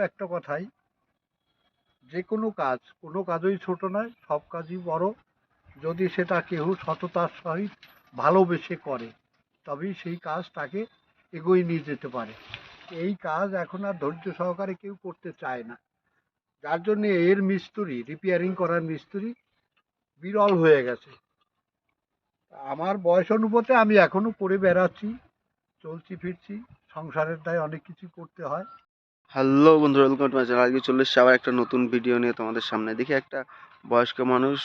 একটা কথাই। যে কোনো কাজ, কোনো কাজই ছোট নয়, সব কাজই বড়। যদি সেটা কেউ সততার সহিত ভালোবেসে করে, তবেই সেই কাজ তাকে এগিয়ে নিয়ে যেতে পারে। এই কাজ এখন আর ধৈর্য সহকারে কেউ করতে চায় না। যার জন্য এর মিস্ত্রি রিপেয়ারিং করার মিস্ত্রি বিরল হয়ে গেছে। আমার বয়স অনুপাতে আমি এখনও করে বেড়াচ্ছি, চলছি, ফিরছি, সংসারের দায় অনেক কিছু করতে হয়। হ্যালো বন্ধুরা ওয়েলকাম টু মাই চ্যানেল আজকে চলে এসেছি আবার একটা নতুন ভিডিও নিয়ে তোমাদের সামনে। দেখি একটা বয়স্ক মানুষ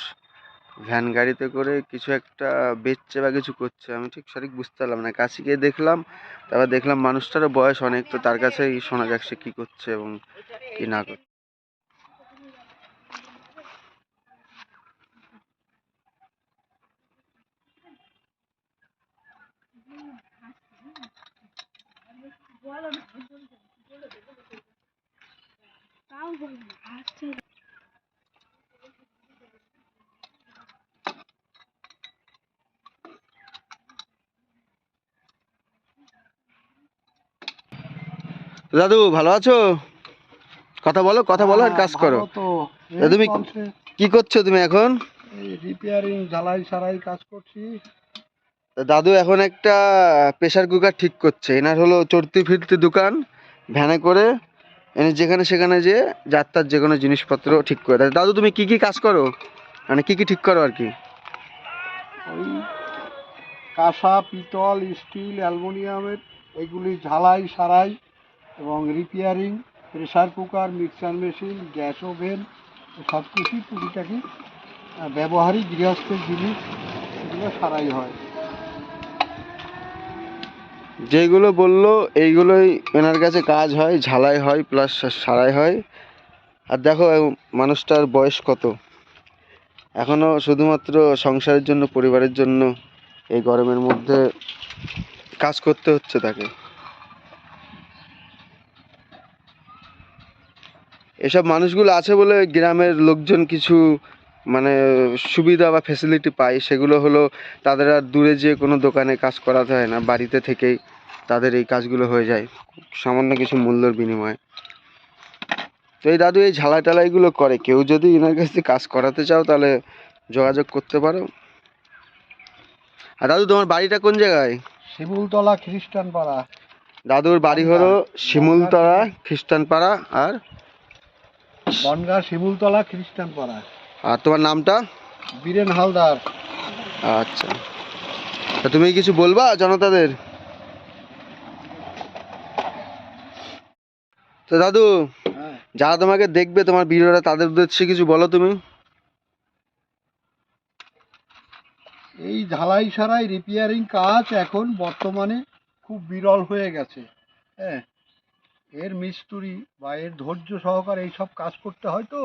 ভ্যান গাড়িতে করে কিছু একটা বেচছে বা কিছু করছে। আমি ঠিক সঠিক বুঝতে পারলাম না। কাছে গিয়ে দেখলাম, তারপর দেখলাম মানুষটারও বয়স অনেক, তো তার কাছেই শোনা যাক সে কী করছে এবং কি না করছে। দাদু ভালো আছো? কথা বলো কথা বলো আর কাজ করো। তুমি- কি করছ তুমি এখন? রিপেয়ারিং ঝালাই সারাই কাজ করছি। দাদু এখন একটা প্রেসার কুকার ঠিক করছে। এনার হলো চড়তি ফিরতি দোকান ভ্যানে করে। এনে যেখানে সেখানে যে যাত্রার যে কোনো জিনিসপত্র ঠিক করে দেয়। দাদু, তুমি কি কি কাজ করো? মানে কি কি ঠিক করো আর কি? ওই কাঁসা, পিতল, স্টিল, অ্যালুমিনিয়ামের এগুলি ঝালাই, সারাই এবং repairing, pressure cooker, mixer machine, gas oven সব কিছুই টুকিটাকি ব্যবহারিক গৃহস্থের জিনিস এগুলো সারাই হয়। যেগুলো বলল, এইগুলোই এনার কাছে কাজ হয়, ঝালাই হয় প্লাস সারাই হয়। আর দেখো মানুষটার বয়স কত? এখনও শুধুমাত্র সংসারের জন্য, পরিবারের জন্য এই গরমের মধ্যে কাজ করতে হচ্ছে তাকে। এসব মানুষগুলো আছে বলে গ্রামের লোকজন কিছু মানে সুবিধা বা ফেসিলিটি পায়, সেগুলো হলো তাদের আর দূরে যেয়ে কোনো দোকানে কাজ করাতে হয় না, বাড়িতে থেকেই। তাদের এই কাজগুলো হয়ে যায়। সামান্য কিছু মূল্যর বিনিময়ে। তো এই দাদু এই ঝালাই টালাইগুলো করে। কেউ যদি এনার কাছ থেকে কাজ করাতে চাও তাহলে যোগাযোগ করতে পারো। আর দাদু তোমার বাড়িটা কোন জায়গায়? শিমুলতলা খ্রিস্টান পাড়া দাদুর বাড়ি হলো শিমুলতলা খ্রিস্টান পাড়া আর বনগা শিমুলতলা খ্রিস্টান পাড়া আর তোমার নামটা? বীরেন হালদার। আচ্ছা। তা তুমি কিছু বলবা জনতাদের? তো দাদু হ্যাঁ। যারা তোমাকে দেখবে তোমার ভিডিওটা তাদের উদ্দেশ্যে কিছু বলো তুমি। এই ঝালাই সারাই রিপেয়ারিং কাজ এখন বর্তমানে খুব বিরল হয়ে গেছে। হ্যাঁ এর মিস্ত্রি বা এর ধৈর্য সহকারে এইসব কাজ করতে হয় তো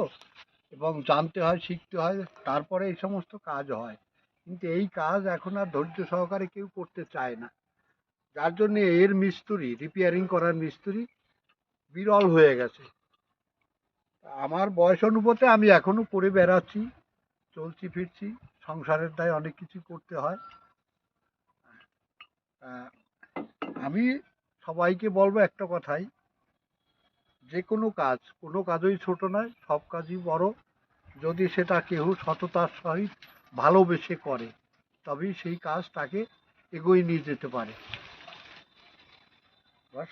এবং জানতে হয় শিখতে হয় তারপরে এই সমস্ত কাজ হয়। কিন্তু এই কাজ এখন আর ধৈর্য সহকারে কেউ করতে চায় না। যার জন্য এর মিস্ত্রি রিপেয়ারিং করার মিস্ত্রি বিরল হয়ে গেছে। আমার বয়স অনুপাতে আমি এখনও করে বেড়াচ্ছি, চলছি ফিরছি, সংসারের দায় অনেক কিছু করতে হয়। আমি সবাইকে বলব একটা কথাই, যে কোনো কাজ, কোনো কাজই ছোট নয়, সব কাজই বড়। যদি সেটা কেউ সততার সহিত ভালোবেসে করে, তবেই সেই কাজ তাকে এগিয়ে নিয়ে যেতে পারে।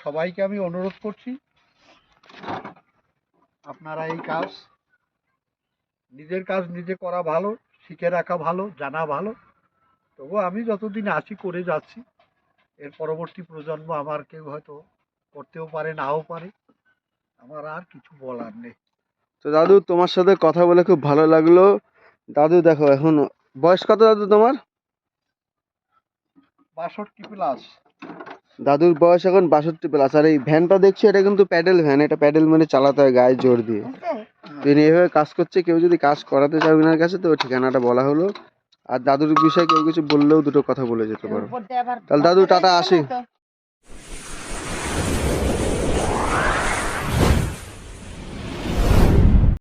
সবাইকে আমি অনুরোধ করছি আপনারা এই কাজ নিজের কাজ নিজে করা ভালো শিখে রাখা ভালো জানা ভালো। তবু আমি যতদিন আছি করে যাচ্ছি। এর পরবর্তী প্রজন্ম আমার কেউ হয়তো করতেও পারে নাও পারে। আমার আর কিছু বলার নেই। তো দাদু তোমার সাথে কথা বলে খুব ভালো লাগল। দাদু দেখো এখন বয়স কত দাদু তোমার? বাষট্টি প্লাস দাদুর বয়স এখন বাষট্টি প্লাস আর এই ভ্যানটা দেখছ এটা কিন্তু প্যাডেল ভ্যান এটা প্যাডেল মানে চালাতে হয় গায়ে জোর দিয়ে। তিনি এভাবে কাজ করছে কেউ যদি কাজ করাতে চাও ওনার কাছে তো ঠিকানাটা বলা হলো। আর দাদুর বিষয়ে কেউ কিছু বললেও দুটো কথা বলে যেতে পারো। তাহলে দাদু টাটা আসি।